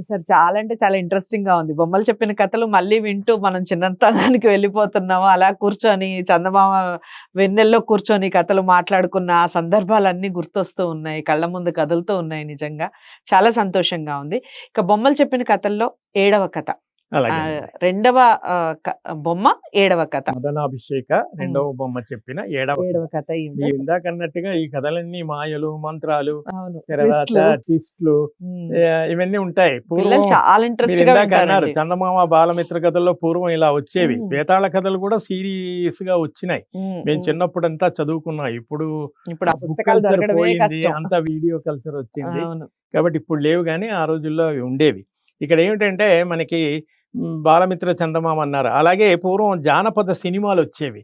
Sir చాలా అంటే చాలా ఇంట్రెస్టింగ్గా ఉంది. బొమ్మలు చెప్పిన కథలు మళ్ళీ వింటూ మనం చిన్నతనానికి వెళ్ళిపోతున్నాము? అలా కూర్చొని చందమామ వెన్నెల్లో కూర్చొని కథలు మాట్లాడుకున్న ఆ సందర్భాలన్నీ గుర్తొస్తూ ఉన్నాయి కళ్ళ ముందు కదులుతూ ఉన్నాయి నిజంగా. చాలా సంతోషంగా ఉంది. ఇక బొమ్మలు చెప్పిన కథల్లో ఏడవ కథ. రెండవ బొమ్మ ఏడవ కథ. మదనాభిషేక రెండవ బొమ్మ చెప్పిన ఏడవ ఏడవ కథ. ఇందాక అన్నట్టుగా ఈ కథలన్నీ మాయలు మంత్రాలు. ట్విస్ట్లు. ఇవన్నీ ఉంటాయి. పూర్వం చాలా ఇంట్రెస్ట్ అన్నారు. చందమామ బాలమిత్ర కథల్లో పూర్వం ఇలా వచ్చేవి. వేతాళ కథలు కూడా సీరియస్గా వచ్చినాయి. మేము ఉమ్. చిన్నప్పుడంతా చదువుకున్నాం. ఇప్పుడు ఇప్పుడు అంతా వీడియో కల్చర్ వచ్చింది. కాబట్టి ఇప్పుడు లేవు కానీ ఆ రోజుల్లో అవి ఉండేవి. ఇక్కడ ఏమిటంటే మనకి బాలమిత్ర చందమామ అన్నారు అలాగే పూర్వం జానపద సినిమాలు వచ్చేవి.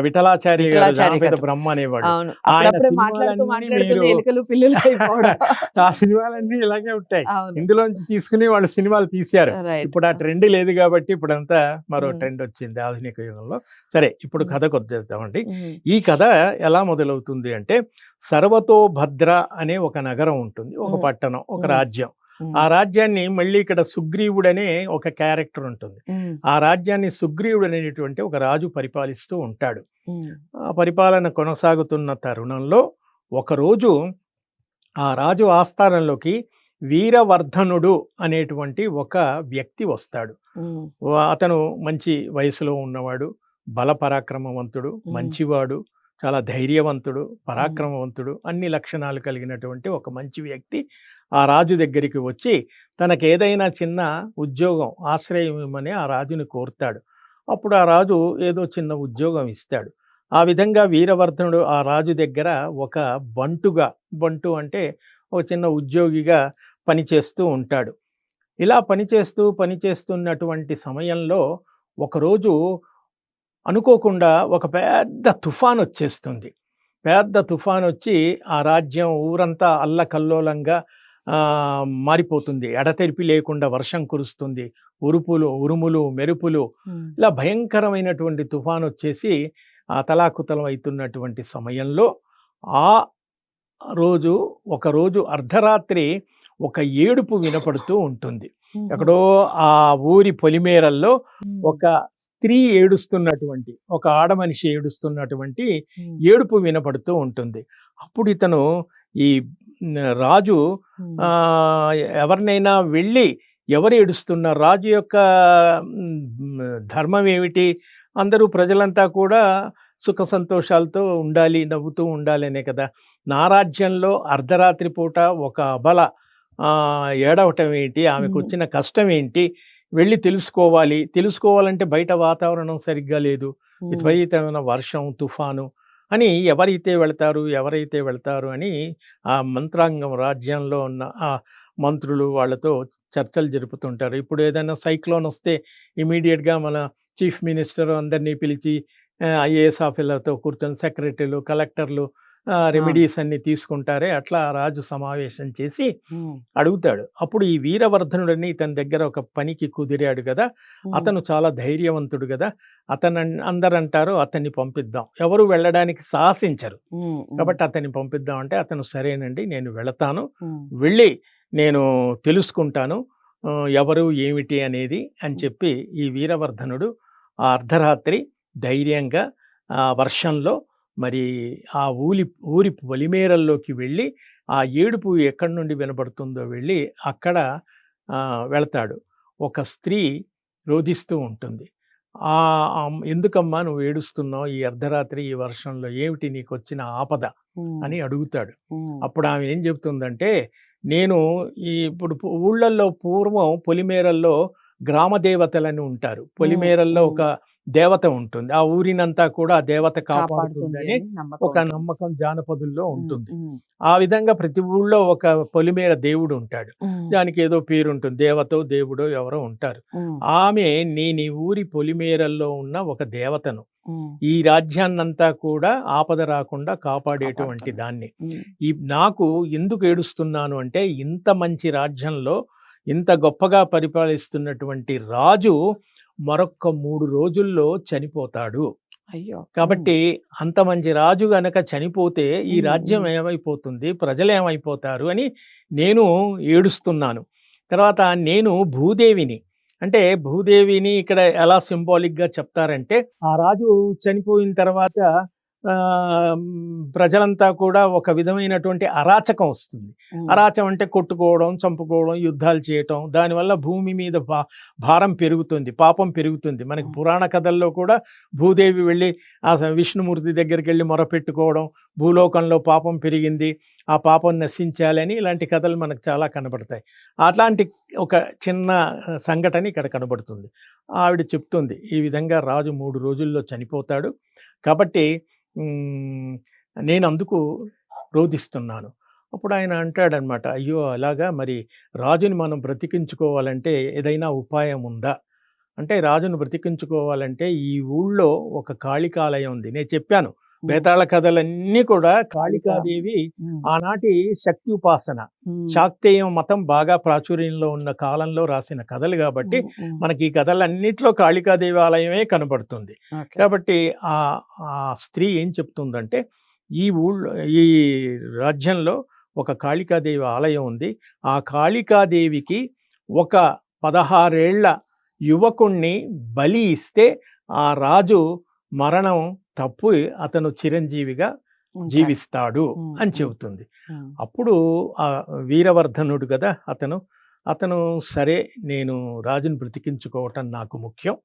విఠలాచార్య జానపద కథ. బ్రహ్మ అనేవాడు. ఆ సినిమాలన్నీ ఇలాగే ఉంటాయి. ఇందులోంచి తీసుకుని వాళ్ళు సినిమాలు తీశారు. ఇప్పుడు ఆ ట్రెండ్ లేదు కాబట్టి ఇప్పుడంతా మరో. ట్రెండ్ వచ్చింది ఆధునిక యుగంలో. సరే ఇప్పుడు మ్మ్. కథకు వచ్చేద్దామండి. ఈ కథ ఎలా మొదలవుతుంది అంటే సర్వతో భద్ర అనే ఒక నగరం ఉంటుంది. ఒక. పట్టణం ఒక. రాజ్యం. ఆ రాజ్యాన్ని మళ్ళీ ఇక్కడ సుగ్రీవుడనే ఒక క్యారెక్టర్ ఉంటుంది. ఆ రాజ్యాన్ని సుగ్రీవుడు అనేటువంటి ఒక రాజు పరిపాలిస్తూ ఉంటాడు. ఆ పరిపాలన కొనసాగుతున్న తరుణంలో ఒకరోజు ఆ రాజు ఆస్థానంలోకి వీరవర్ధనుడు అనేటువంటి ఒక వ్యక్తి వస్తాడు. అతను మంచి వయసులో ఉన్నవాడు బల పరాక్రమవంతుడు. మంచివాడు చాలా ధైర్యవంతుడు పరాక్రమవంతుడు అన్ని లక్షణాలు కలిగినటువంటి ఒక మంచి వ్యక్తి. ఆ రాజు దగ్గరికి వచ్చి తనకేదైనా ఏదైనా చిన్న ఉద్యోగం ఆశ్రయం ఇవ్వమని ఆ రాజుని కోరుతాడు. అప్పుడు ఆ రాజు ఏదో చిన్న ఉద్యోగం ఇస్తాడు. ఆ విధంగా వీరవర్ధనుడు ఆ రాజు దగ్గర ఒక బంటుగా బంటు అంటే ఒక చిన్న ఉద్యోగిగా పనిచేస్తూ ఉంటాడు. ఇలా పనిచేస్తూ పనిచేస్తున్నటువంటి సమయంలో ఒకరోజు అనుకోకుండా ఒక పెద్ద తుఫాన్ వచ్చేస్తుంది పెద్ద తుఫాన్ వచ్చి ఆ రాజ్యం ఊరంతా అల్లకల్లోలంగా మారిపోతుంది. ఎడతెరిపి లేకుండా వర్షం కురుస్తుంది. ఉరుపులు ఉరుములు మెరుపులు ఇలా భయంకరమైనటువంటి తుఫాన్ వచ్చేసి ఆ తలాకుతలం అవుతున్నటువంటి సమయంలో ఆ రోజు ఒక రోజు అర్ధరాత్రి ఒక ఏడుపు వినపడుతూ ఉంటుంది. ఎక్కడో ఆ ఊరి పొలిమేరల్లో ఒక స్త్రీ ఏడుస్తున్నటువంటి ఒక ఆడమనిషి ఏడుస్తున్నటువంటి ఏడుపు వినపడుతూ ఉంటుంది. అప్పుడు ఇతను ఈ రాజు ఎవరినైనా వెళ్ళి ఎవరు ఏడుస్తున్నారు రాజు యొక్క ధర్మం ఏమిటి? అందరూ ప్రజలంతా కూడా సుఖ సంతోషాలతో ఉండాలి నవ్వుతూ ఉండాలి అనే కదా. నా రాజ్యంలో అర్ధరాత్రి పూట ఒక అబల ఏడవటం ఏంటి? ఆమెకు. వచ్చిన కష్టం ఏంటి? వెళ్ళి తెలుసుకోవాలి. తెలుసుకోవాలంటే బయట వాతావరణం సరిగ్గా లేదు. విపరీతమైన వర్షం తుఫాను అని ఎవరైతే వెళతారు ఎవరైతే వెళతారు అని ఆ మంత్రాంగం రాజ్యంలో ఉన్న ఆ మంత్రులు వాళ్ళతో చర్చలు జరుపుతుంటారు. ఇప్పుడు ఏదైనా సైక్లోన్ వస్తే ఇమీడియట్గా మన చీఫ్ మినిస్టర్ అందరినీ పిలిచి ఐఏఎస్ ఆఫీసర్లతో కూర్చొని సెక్రటరీలు కలెక్టర్లు రెమెడీస్ అన్ని తీసుకుంటారే అట్లా రాజు సమావేశం చేసి అడుగుతాడు. అప్పుడు ఈ వీరవర్ధనుడని ఇతని దగ్గర ఒక పనికి కుదిరాడు కదా అతను చాలా ధైర్యవంతుడు కదా అతను అన్- అందరు అంటారు అతన్ని పంపిద్దాం. ఎవరు వెళ్ళడానికి సాహసించరు. కాబట్టి అతన్ని పంపిద్దాం అంటే అతను సరేనండి నేను వెళతాను. వెళ్ళి నేను తెలుసుకుంటాను ఎవరు ఏమిటి అనేది అని చెప్పి ఈ వీరవర్ధనుడు ఆ అర్ధరాత్రి ధైర్యంగా వర్షంలో మరి ఆ ఊలి ఊరి పొలిమేరల్లోకి వెళ్ళి ఆ ఏడుపు ఎక్కడి నుండి వినబడుతుందో వెళ్ళి అక్కడ వెళతాడు. ఒక స్త్రీ రోధిస్తూ ఉంటుంది. ఆ ఎందుకమ్మా నువ్వు ఏడుస్తున్నావు? ఈ అర్ధరాత్రి ఈ వర్షంలో ఏమిటి నీకు వచ్చిన ఆపద? అని అడుగుతాడు. అప్పుడు ఆమె ఏం చెబుతుందంటే నేను ఈ ఇప్పుడు ఊళ్ళల్లో పూర్వం పొలిమేరల్లో గ్రామ దేవతలని ఉంటారు పొలిమేరల్లో. ఒక దేవత ఉంటుంది. ఆ ఊరినంతా కూడా ఆ దేవత కాపాడుతుందని ఒక నమ్మకం జానపదుల్లో ఉంటుంది. ఆ విధంగా ప్రతి ఊళ్ళో ఒక పొలిమేర దేవుడు ఉంటాడు. దానికి ఏదో పేరు ఉంటుంది. దేవతో దేవుడో ఎవరో ఉంటారు. ఆమె నేను ఈ ఊరి పొలిమేరల్లో ఉన్న ఒక దేవతను. ఈ రాజ్యాన్నంతా కూడా ఆపద రాకుండా కాపాడేటువంటి. దాన్ని. ఈ నాకు ఎందుకు ఏడుస్తున్నాను అంటే ఇంత మంచి రాజ్యంలో ఇంత గొప్పగా పరిపాలిస్తున్నటువంటి రాజు మరొక్క మూడు రోజుల్లో చనిపోతాడు. అయ్యో! కాబట్టి అంత మంచి రాజు గనక చనిపోతే ఈ రాజ్యం. ఏమైపోతుంది? ప్రజలు ఏమైపోతారు? అని నేను ఏడుస్తున్నాను. తర్వాత నేను భూదేవిని అంటే భూదేవిని ఇక్కడ ఎలా సింబాలిక్గా చెప్తారంటే ఆ రాజు చనిపోయిన తర్వాత ప్రజలంతా కూడా ఒక విధమైనటువంటి అరాచకం వస్తుంది. ఉమ్. అరాచం అంటే కొట్టుకోవడం చంపుకోవడం యుద్ధాలు చేయటం దానివల్ల భూమి మీద భా భారం పెరుగుతుంది పాపం పెరుగుతుంది. మనకి పురాణ కథల్లో కూడా భూదేవి వెళ్ళి ఆ విష్ణుమూర్తి దగ్గరికి వెళ్ళి మొరపెట్టుకోవడం భూలోకంలో పాపం పెరిగింది ఆ పాపం నశించాలని ఇలాంటి కథలు మనకు చాలా కనబడతాయి. అట్లాంటి ఒక చిన్న సంఘటన ఇక్కడ కనబడుతుంది. ఆవిడ చెప్తుంది ఈ విధంగా రాజు మూడు రోజుల్లో చనిపోతాడు. కాబట్టి నేను అందుకు రోధిస్తున్నాను. అప్పుడు ఆయన అంటాడనమాట అయ్యో! అలాగా? మరి రాజుని మనం బ్రతికించుకోవాలంటే ఏదైనా ఉపాయం ఉందా? అంటే రాజును బ్రతికించుకోవాలంటే ఈ ఊళ్ళో ఒక కాళికాలయం ఉంది. నేను చెప్పాను బేతాళ కథలన్నీ కూడా కాళికాదేవి. ఆనాటి శక్తి ఉపాసన. శాక్తేయం మతం బాగా ప్రాచుర్యంలో ఉన్న కాలంలో రాసిన కథలు కాబట్టి. మనకి ఈ కథలన్నిట్లో కాళికాదేవి ఆలయమే కనబడుతుంది. కాబట్టి ఆ ఆ స్త్రీ ఏం చెప్తుందంటే ఈ ఊళ్ళో ఈ రాజ్యంలో ఒక కాళికాదేవి ఆలయం ఉంది ఆ కాళికాదేవికి ఒక పదహారేళ్ళ యువకుణ్ణి బలి ఇస్తే ఆ రాజు మరణం తప్పు అతను చిరంజీవిగా. జీవిస్తాడు అని. చెబుతుంది. అప్పుడు ఆ వీరవర్ధనుడు కదా అతను అతను సరే నేను రాజును బ్రతికించుకోవటం నాకు ముఖ్యం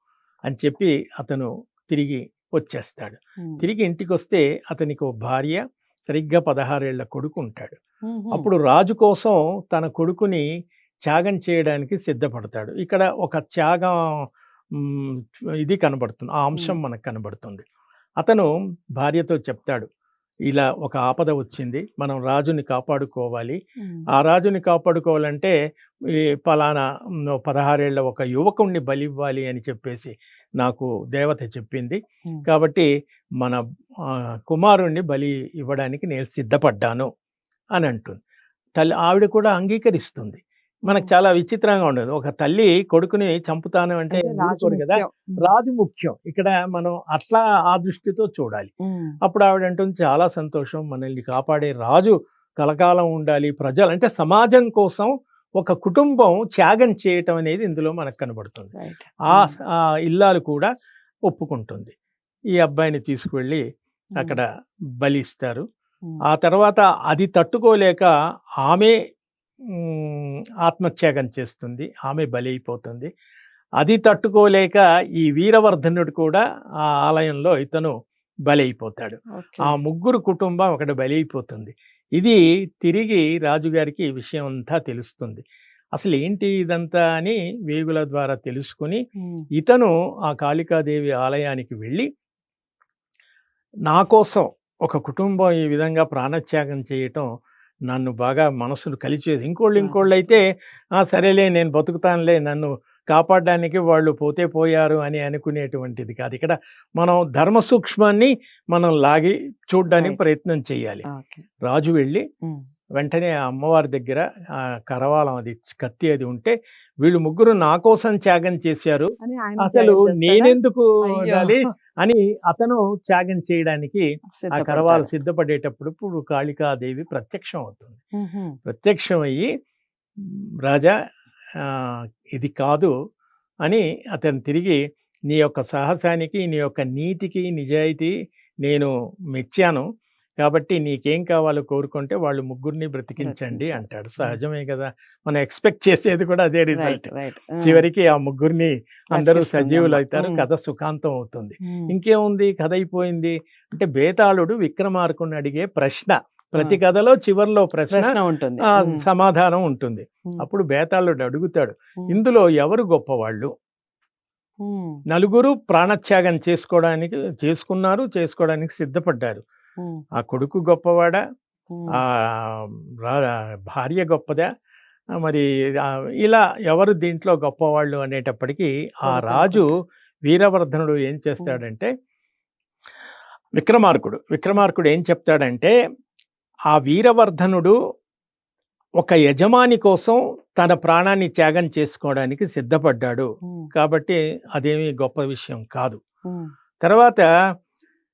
అని చెప్పి అతను తిరిగి వచ్చేస్తాడు. తిరిగి ఇంటికి వస్తే అతనికి ఒక భార్య సరిగ్గా పదహారేళ్ళ కొడుకు ఉంటాడు. అప్పుడు రాజు కోసం తన కొడుకుని త్యాగం చేయడానికి సిద్ధపడతాడు ఇక్కడ ఒక త్యాగం ఇది కనబడుతుంది. ఆ అంశం. మనకు కనబడుతుంది. అతను భార్యతో చెప్తాడు. ఇలా ఒక ఆపద వచ్చింది. మనం రాజుని కాపాడుకోవాలి. ఆ రాజుని కాపాడుకోవాలంటే ఈ పలానా పదహారేళ్ళ ఒక యువకుణ్ణి బలి ఇవ్వాలి అని చెప్పేసి నాకు దేవత చెప్పింది. కాబట్టి మన కుమారుణ్ణి బలి ఇవ్వడానికి నేను సిద్ధపడ్డాను అని అంటుంది. తల్లి ఆవిడ కూడా అంగీకరిస్తుంది. మనకు చాలా విచిత్రంగా ఉండదు. ఒక తల్లి కొడుకుని చంపుతాను అంటే కదా. రాజు ముఖ్యం. ఇక్కడ మనం అట్లా ఆ దృష్టితో చూడాలి. అప్పుడు ఆవిడ అంటుంది చాలా సంతోషం. మనల్ని కాపాడే రాజు కలకాలం ఉండాలి. ప్రజలు అంటే సమాజం కోసం ఒక కుటుంబం త్యాగం చేయటం అనేది ఇందులో మనకు కనబడుతుంది. ఆ ఇల్లాలు కూడా ఒప్పుకుంటుంది. ఈ అబ్బాయిని తీసుకువెళ్ళి. అక్కడ బలిస్తారు ఉమ్. ఆ తర్వాత అది తట్టుకోలేక ఆమె ఆత్మత్యాగం చేస్తుంది ఆమె బలి అయిపోతుంది అది తట్టుకోలేక ఈ వీరవర్ధనుడు కూడా ఆ ఆలయంలో ఇతను బలి అయిపోతాడు. ఆ ముగ్గురు కుటుంబం అక్కడ బలి అయిపోతుంది ఇది తిరిగి రాజుగారికి ఈ విషయం అంతా తెలుస్తుంది అసలు ఏంటి ఇదంతా అని వేగుల ద్వారా తెలుసుకుని. ఇతను ఆ కాళికాదేవి ఆలయానికి వెళ్ళి నా కోసం ఒక కుటుంబం ఈ విధంగా ప్రాణత్యాగం చేయటం నన్ను బాగా మనసును కలిచేది ఇంకోళ్ళు ఇంకోళ్ళు అయితే "ఆ, సరేలే నేను బతుకుతానులే నన్ను కాపాడడానికి వాళ్ళు పోతే పోయారు అని అనుకునేటువంటిది కాదు ఇక్కడ మనం ధర్మ సూక్ష్మాన్ని మనం లాగి చూడడానికి. ప్రయత్నం చేయాలి. రాజు వెళ్ళి. వెంటనే ఆ అమ్మవారి దగ్గర ఆ కరవాలం అది కత్తి అది ఉంటే వీళ్ళు ముగ్గురు నా కోసం త్యాగం చేశారు అసలు? నేనెందుకు. ఉండాలి అని అతను త్యాగం చేయడానికి ఆ. కరవాలు సిద్ధపడేటప్పుడు ఇప్పుడు కాళికాదేవి ప్రత్యక్షం అవుతుంది. ప్రత్యక్షం అయ్యి "మ్, రాజా ఇది కాదు అని అతను తిరిగి నీ యొక్క సాహసానికి నీ యొక్క నీతికి నిజాయితీ నేను మెచ్చాను కాబట్టి నీకేం కావాలో కోరుకుంటే వాళ్ళు ముగ్గురిని బ్రతికించండి. అంటాడు సహజమే కదా మనం ఎక్స్పెక్ట్ చేసేది కూడా అదే రిజల్ట్. చివరికి ఆ ముగ్గురిని అందరూ సజీవులు. అవుతారు. కథ సుఖాంతం అవుతుంది. ఇంకేముంది కథ అయిపోయింది అంటే బేతాళుడు విక్రమార్కుని అడిగే ప్రశ్న ప్రతి కథలో చివర్లో ప్రశ్న ఉంటుంది. సమాధానం ఉంటుంది. అప్పుడు బేతాళుడు అడుగుతాడు. ఇందులో ఎవరు గొప్పవాళ్ళు. నలుగురు ప్రాణత్యాగం చేసుకోవడానికి చేసుకున్నారు చేసుకోవడానికి సిద్ధపడ్డారు. ఆ కొడుకు గొప్పవాడా. ఆ భార్య గొప్పదా? మరి ఇలా ఎవరు దీంట్లో గొప్పవాళ్ళు అనేటప్పటికీ ఆ రాజు వీరవర్ధనుడు ఏం చేస్తాడంటే విక్రమార్కుడు విక్రమార్కుడు ఏం చెప్తాడంటే ఆ వీరవర్ధనుడు ఒక యజమాని కోసం తన ప్రాణాన్ని త్యాగం చేసుకోవడానికి సిద్ధపడ్డాడు. కాబట్టి అదేమి గొప్ప విషయం కాదు. తర్వాత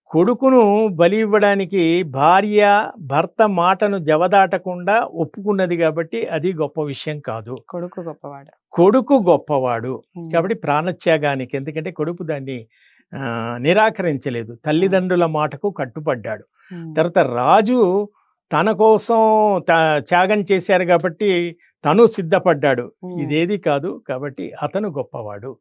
కొడుకును బలి ఇవ్వడానికి భార్య భర్త మాటను జవదాటకుండా ఒప్పుకున్నది కాబట్టి అది గొప్ప విషయం కాదు కొడుకు గొప్పవాడు కొడుకు గొప్పవాడు. కాబట్టి ప్రాణత్యాగానికి ఎందుకంటే కొడుకు దాన్ని నిరాకరించలేదు తల్లిదండ్రుల మాటకు కట్టుపడ్డాడు. తర్వాత రాజు తన కోసం త- త్యాగం చేశారు కాబట్టి తను సిద్ధపడ్డాడు. ఇదేది కాదు కాబట్టి అతను గొప్పవాడు.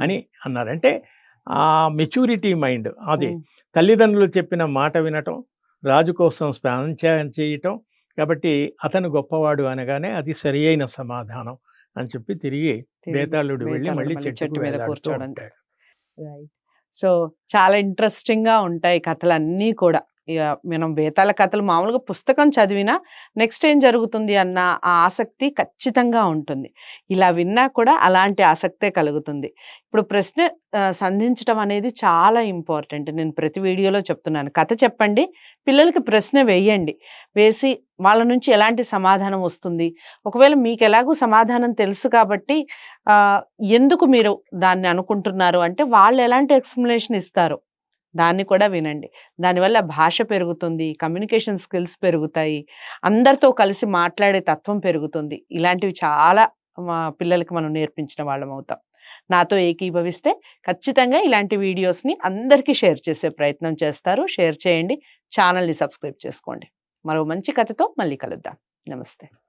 అని అన్నారు అంటే ఆ మెచ్యూరిటీ మైండ్ అది. తల్లిదండ్రులు చెప్పిన మాట వినటం రాజు కోసం స్నానం చేయటం కాబట్టి అతను గొప్పవాడు అనగానే అది సరి అయిన సమాధానం అని చెప్పి తిరిగి బేతాళుడు వెళ్ళి మళ్ళీ చెట్టు మీద కూర్చోవడం. సో చాలా ఇంట్రెస్టింగ్గా ఉంటాయి కథలు అన్నీ కూడా ఇక మనం వేతాల కథలు మామూలుగా పుస్తకం చదివినా నెక్స్ట్ ఏం జరుగుతుంది అన్న ఆ ఆసక్తి ఖచ్చితంగా ఉంటుంది. ఇలా విన్నా కూడా అలాంటి ఆసక్తే కలుగుతుంది. ఇప్పుడు ప్రశ్న సంధించటం సంధించడం అనేది చాలా ఇంపార్టెంట్. నేను ప్రతి వీడియోలో చెప్తున్నాను. కథ చెప్పండి పిల్లలకి ప్రశ్న వేయండి. వేసి వాళ్ళ నుంచి ఎలాంటి సమాధానం వస్తుంది? ఒకవేళ మీకు ఎలాగో సమాధానం తెలుసు కాబట్టి ఎందుకు మీరు దాన్ని అనుకుంటున్నారు? అంటే వాళ్ళు ఎలాంటి ఎక్స్ప్లెనేషన్ ఇస్తారు? దాన్ని కూడా వినండి. దానివల్ల భాష పెరుగుతుంది కమ్యూనికేషన్ స్కిల్స్ పెరుగుతాయి అందరితో కలిసి మాట్లాడే తత్వం పెరుగుతుంది. ఇలాంటివి చాలా మా పిల్లలకి మనం నేర్పించిన వాళ్ళం అవుతాం. నాతో ఏకీభవిస్తే ఖచ్చితంగా ఇలాంటి వీడియోస్ని అందరికీ షేర్ చేసే ప్రయత్నం చేస్తారు. షేర్ చేయండి. ఛానల్ని సబ్స్క్రైబ్ చేసుకోండి. మరో మంచి కథతో మళ్ళీ కలుద్దాం. నమస్తే.